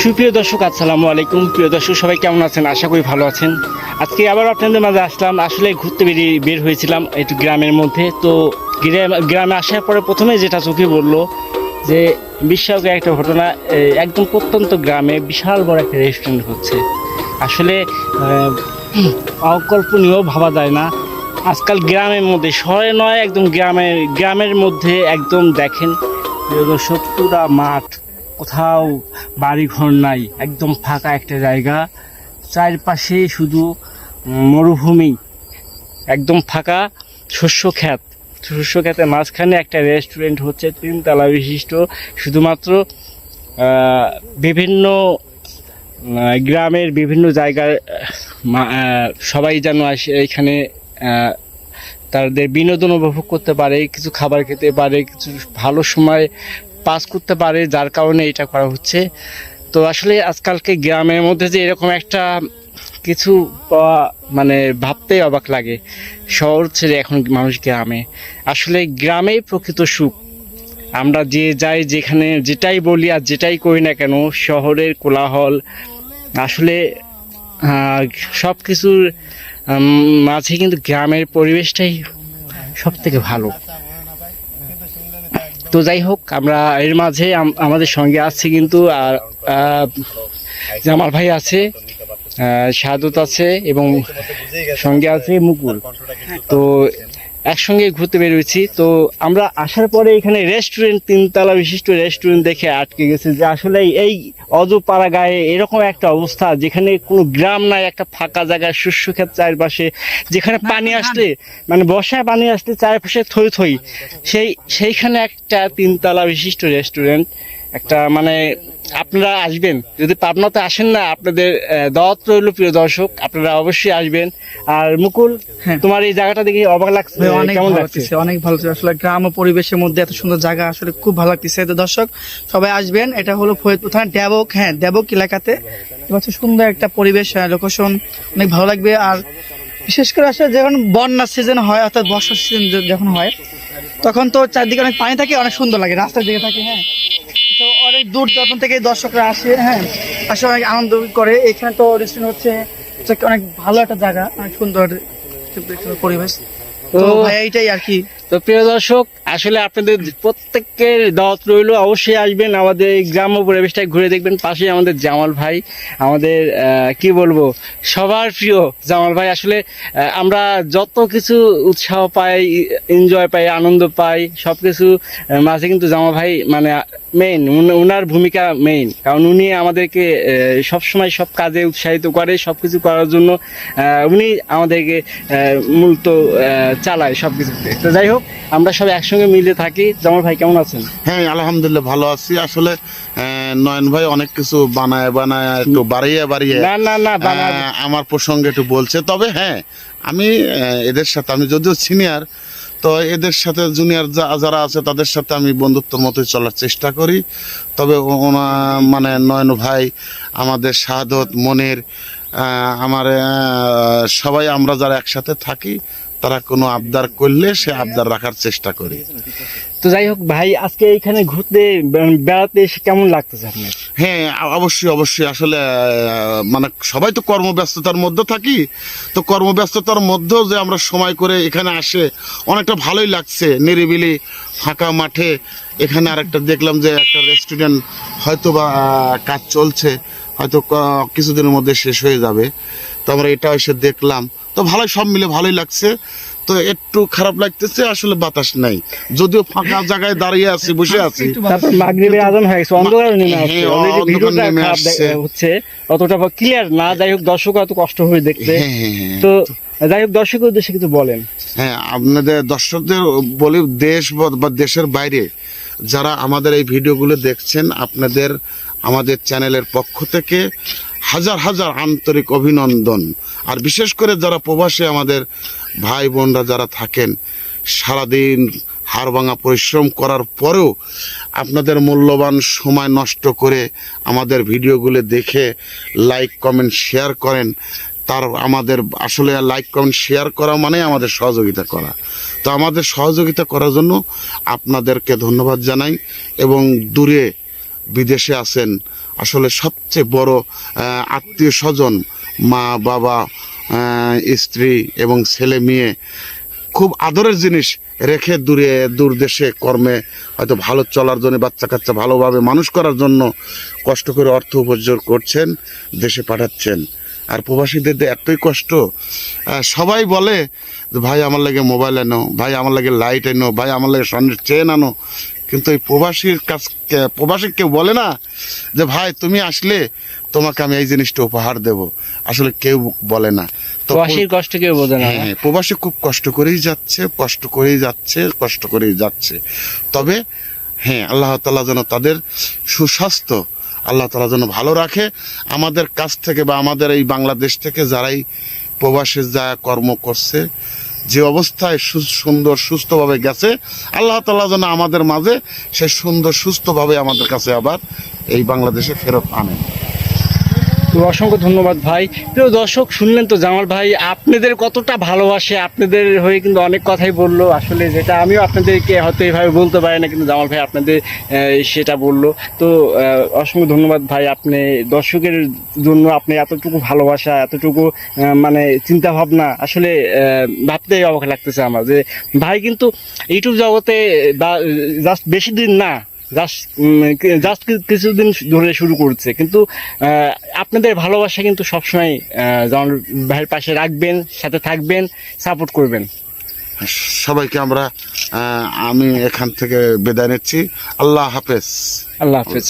সুপ্রিয় দর্শক, আসসালামু আলাইকুম। প্রিয় দর্শক, সবাই কেমন আছেন? আশা করি ভালো আছেন। আজকে আবার আপনাদের মাঝে আসলাম। আসলে ঘুরতে বেরিয়ে বের হয়েছিলাম একটু গ্রামের মধ্যে। তো গ্রামে গ্রামে আসার পরে প্রথমে যেটা চোখে বলল যে বিস্ময়কর একটা ঘটনা একদম প্রত্যন্ত গ্রামে বিশাল বড় একটা রেস্টুরেন্ট হচ্ছে। আসলে অকল্পনীয় ভাবা যায় না। আজকাল গ্রামের মধ্যে, শহরে নয়, একদম গ্রামের গ্রামের মধ্যে একদম দেখেন, প্রিয় দর্শক, পুরা মাঠ। কোথাও বাড়ি ঘর নাই, একদম ফাঁকা একটা জায়গা। চারপাশে শুধু মরুভূমি, একদম ফাঁকা শস্য ক্ষেত। শস্য ক্ষেতের মাঝখানে একটা রেস্টুরেন্ট হচ্ছে, তিনতলা বিশিষ্ট। শুধুমাত্র বিভিন্ন গ্রামের বিভিন্ন জায়গার সবাই যেন আসে এখানে তাদের বিনোদন উপভোগ করতে পারে, কিছু খাবার খেতে পারে, কিছু ভালো সময় পাস করতে পারে, যার কারণে এটা করা হচ্ছে। তো আসলে আজকালকে গ্রামের মধ্যে যে এরকম একটা কিছু মানে ভাবতেই অবাক লাগে। শহর ছেড়ে এখন মানুষ গ্রামে। আসলে গ্রামেই প্রকৃত সুখ। আমরা যে যাই যেখানে, যেটাই বলি আর যেটাই করি না কেন, শহরের কোলাহল, আসলে সব কিছুর মাঝে কিন্তু গ্রামের পরিবেশটাই সব থেকে ভালো। তো যাই হোক, আমরা এর মাঝে আম- আমাদের সঙ্গে আছে কিন্তু, আর জামাল ভাই আছে সাদত আছে এবং সঙ্গে আছে মুকুল। তো একসঙ্গে ঘুরতে বেরোয়েছি। তো আমরা আসার পরে এখানে রেস্টুরেন্ট তিনতলা বিশিষ্ট রেস্টুরেন্ট দেখে আটকে গেছে যে আসলে এই অজপাড়া গায়ে এরকম একটা অবস্থা যেখানে কোনো গ্রাম নাই একটা ফাঁকা জায়গায় শস্য ক্ষেত চারপাশে যেখানে পানি আসলে মানে বর্ষায় পানি আসলে চারপাশে থই থই। সেই সেইখানে একটা তিনতলা বিশিষ্ট রেস্টুরেন্ট একটা মানে আপনারা আসবেন যদি পাবনাতে আসেন না আপনাদের দাওয়াত রইল প্রিয় দর্শক আপনারা অবশ্যই আসবেন। আর মুকুল হ্যাঁ। তোমার এই জায়গাটা দেখে অবাক লাগছে অনেক ভালো লাগছে? অনেক ভালো লাগছে। আসলে গ্রাম ও পরিবেশের মধ্যে এত সুন্দর জায়গা আসলে খুব ভালো লাগতেছে। তো দর্শক সবাই আসবেন এটা হলো ফরিদপুর থানা দেবক হ্যাঁ দেবক এলাকাতে। হচ্ছে সুন্দর একটা পরিবেশ লোকেশন অনেক ভালো লাগবে। আর বিশেষ করে আসলে যখন বন্যার সিজন হয় অর্থাৎ বর্ষার সিজন যখন হয় তখন তো চারদিকে অনেক পানি থাকে অনেক সুন্দর লাগে রাস্তার দিকে থাকে হ্যাঁ। তো অনেক দূর দূরান্ত থেকে দর্শকরা আসে হ্যাঁ আসে অনেক আনন্দ করে। এখানে তো রেস্টুরেন্ট হচ্ছে অনেক ভালো একটা জায়গা অনেক সুন্দর একটা পরিবেশ। তো তো ভাই এইটাই আর কি। তো প্রিয় দর্শক, আসলে আপনাদের প্রত্যেকের দাওয়াত রইল। অবশ্যই আসবেন আমাদের এই গ্রাম্য পরিবেশটা ঘুরে দেখবেন। পাশে আমাদের জামাল ভাই, আমাদের কি বলব, সবার প্রিয় জামাল ভাই। আসলে আমরা যত কিছু উৎসাহ পাই এনজয় পাই, আনন্দ পাই সব কিছু মাঝে কিন্তু জামাল ভাই মানে মেইন ওনার ভূমিকা মেইন কারণ উনি আমাদেরকে সবসময় সব কাজে উৎসাহিত করে সব কিছু করার জন্য উনি আমাদেরকে মূলত চালায় সব কিছুতে তো যাই হোক আমরা সব একসঙ্গে মিলে থাকি। জামাল ভাই কেমন আছেন? হ্যাঁ আলহামদুলিল্লাহ ভালো আছি। আসলে নয়ন ভাই অনেক কিছু বানায় বানায় একটু বাড়িয়ে বাড়িয়ে না না না আমার প্রসঙ্গে একটু বলছে। তবে হ্যাঁ আমি এদের সাথে আমি যদিও সিনিয়র তো এদের সাথে জুনিয়র যারা আছে তাদের সাথে আমি বন্ধুত্বর মতোই চলার চেষ্টা করি। তবে ওনা মানে নয়ন ভাই আমাদের শাহাদত মনের আমার সবাই আমরা যারা একসাথে থাকি তারা কোনো আবদার করলে সে আবদার রাখার চেষ্টা করে। তো যাই হোক ভাই আজকে এইখানে ঘুরতে বেড়াতে এসে কেমন লাগতেছে আপনার? হ্যাঁ অবশ্যই অবশ্যই। আসলে মানে সবাই তো কর্মব্যস্ততার মধ্যে থাকি। তো কর্মব্যস্ততার মধ্যেও যে আমরা সময় করে এখানে আসে অনেকটা ভালোই লাগছে। নিরিবিলি ফাঁকা মাঠে। এখানে আরেকটা দেখলাম যে একটা রেস্টুরেন্ট হয়তো বা কাজ চলছে। হয়তো কিছুদিনের মধ্যে শেষ হয়ে যাবে। তো আমরা এটা এসে দেখলাম। তো ভালোই সব মিলে ভালোই লাগছে। তো একটু খারাপ লাগতেছে আসলে বাতাস নাই। যদিও ফাঁকা জায়গায় দাঁড়িয়ে আছি বসে আছি। তারপর মাগরিবের আজান হয়ে গেছে অন্ধকার নেমে আসছে। হ্যাঁ, অলরেডি ভিডিওটা হচ্ছে অতটা ক্লিয়ার না। যাই হোক দর্শক এত কষ্ট হয়ে দেখতে হ্যাঁ। তো যাই হোক দর্শকের উদ্দেশ্যে কিছু বলেন। হ্যাঁ আপনাদের দর্শকদের বলি দেশ বা- বা দেশের বাইরে যারা আমাদের এই ভিডিওগুলো দেখছেন আপনাদের আমাদের চ্যানেলের পক্ষ থেকে হাজার হাজার আন্তরিক অভিনন্দন। আর বিশেষ করে যারা প্রবাসে আমাদের ভাই বোনরা যারা থাকেন, সারাদিন হাড়ভাঙা পরিশ্রম করার পরেও আপনাদের মূল্যবান সময় নষ্ট করে আমাদের ভিডিওগুলো দেখে লাইক, কমেন্ট, শেয়ার করেন। তার আমাদের আসলে লাইক, কমেন্ট, শেয়ার করা মানে আমাদের সহযোগিতা করা। তো আমাদের সহযোগিতা করার জন্য আপনাদেরকে ধন্যবাদ জানাই এবং দূরে বিদেশে আছেন আসলে সবচেয়ে বড় আত্মীয় স্বজন, মা, বাবা স্ত্রী এবং ছেলে মেয়ে খুব আদরের জিনিস রেখে দূরে, দূর দেশে কর্মে হয়তো ভালো চলার জন্য বাচ্চা কাচ্চা ভালোভাবে মানুষ করার জন্য কষ্ট করে অর্থ উপার্জন করছেন, দেশে পাঠাচ্ছেন। আর প্রবাসীদের এতই কষ্ট সবাই বলে, ভাই, আমার লাগে মোবাইল আনো, ভাই, আমার লাগে লাইট আনো, ভাই, আমার লাগে স্বর্ণের চেন আনো। কিন্তু এই প্রবাসীর কাছ প্রবাসী কেউ বলে না যে ভাই তুমি আসলে তোমাকে আমি এই জিনিসটা উপহার দেব। আসলে কেউ বলে না। তো প্রবাসীর কষ্ট কেউ বোঝে না। হ্যাঁ প্রবাসী খুব কষ্ট করেই যাচ্ছে কষ্ট করেই যাচ্ছে কষ্ট করেই যাচ্ছে। তবে হ্যাঁ আল্লাহ তালা যেন তাদের সুস্বাস্থ্য আল্লাহ তালা যেন ভালো রাখে। আমাদের কাছ থেকে বা আমাদের এই বাংলাদেশ থেকে যারাই প্রবাসে যা কর্ম করছে যে অবস্থায় সুন্দর সুস্থভাবে গেছে, আল্লাহ তালা যেন আমাদের মাঝে সে সুন্দর সুস্থভাবে আমাদের কাছে আবার এই বাংলাদেশে ফেরত আনেন। তো অসংখ্য ধন্যবাদ ভাই। প্রিয় দর্শক, শুনলেন তো জামাল ভাই, আপনাদের কতটা ভালোবাসে, আপনাদের হয়ে কিন্তু অনেক কথাই বলল। আসলে যেটা আমিও আপনাদেরকে হয়তো এইভাবে বলতে পারি না, কিন্তু জামাল ভাই আপনাদের সেটা বলল। তো অসংখ্য ধন্যবাদ ভাই আপনি, দর্শকের জন্য আপনি এতটুকু ভালোবাসা, এতটুকু মানে চিন্তা ভাবনা আসলে ভাবতেই অবাক লাগতেছে আমার যে ভাই কিন্তু ইউটিউব জগতে বা জাস্ট বেশি দিন না জাস্ট জাস্ট কিছুদিন ধরে শুরু করছে। কিন্তু আপনাদের ভালোবাসা কিন্তু সবসময় আহ, জামাল ভাইয়ের পাশে রাখবেন সাথে থাকবেন সাপোর্ট করবেন। সবাইকে আমরা আমি এখান থেকে বিদায় নিচ্ছি। আল্লাহ হাফেজ। আল্লাহ হাফেজ।